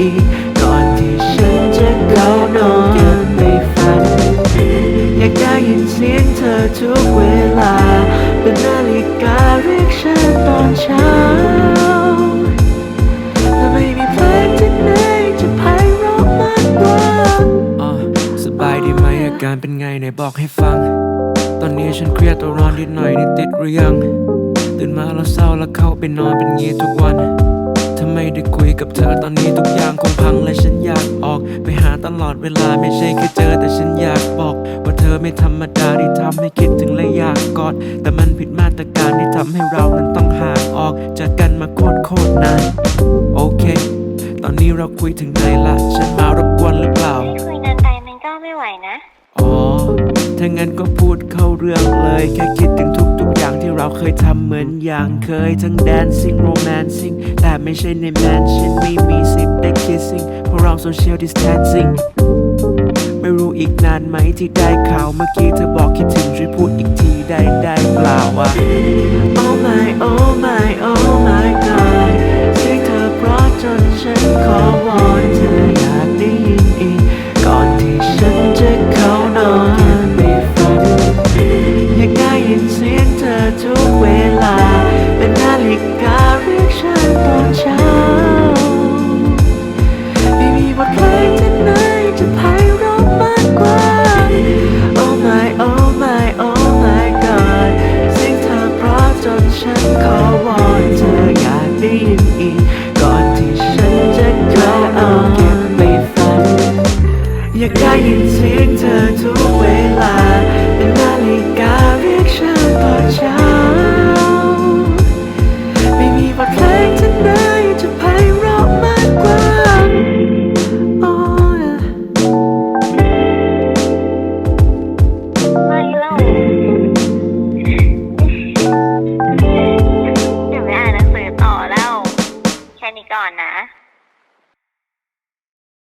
อีก ก่อนที่ฉันจะเข้านอนยังไม่ฝัน อยากได้ยินเสียงเธอทุกเวลา เป็นนาฬิกาเรียกฉันตอนเช้าและไม่มีเพลงที่ไหนจะไพเราะมากกว่าอ๋อสบายดีไหมอาการเป็นไงไหนบอกให้ฟัง ตอนนี้ฉันเครียดตัวร้อนนิดหน่อยนี่ติดเรื่อยัง ตื่นมาแล้วเศร้าแล้วเข้าไปนอนเป็นงี้ทุกวัน ถ้าไม่ได้คุยกับเธอตอนนี้ทุกอย่างคงพังและฉันอยากออก ไปหาตลอดเวลาไม่ใช่แค่เจอแต่ฉันอยากบอก ว่าเธอไม่ธรรมดาที่ทำให้คิดถึงและอยากกอด แต่มันผิดมาตรการที่ทำให้เรานั้นต้องห่างออกจากกันมาโคตรโคตรนานโอเค ตอนนี้เราคุยถึงไหนละฉันมารบกวนหรือเปล่าให้คุยนานไปมันก็ไม่ไหวนะอ๋อถ้างั้นก็พูดเข้าเรื่องเลยแค่คิดถึงทุกๆอย่างที่ เราเคยทำเหมือนอย่างเคยทั้ง dancing romancing แต่ไม่ใช่ใน mansion ไม่มีสิทธิ์ได้ kissing เพราะเรา social distancing ไม่รู้อีกนานไหมที่ได้ข่าวเมื่อกี้เธอบอกคิดถึงช่วยพูดอีกทีได้ได้เปล่าว่า Oh my oh my oh my ฉันตอนเช้า ไม่มีบทเพลง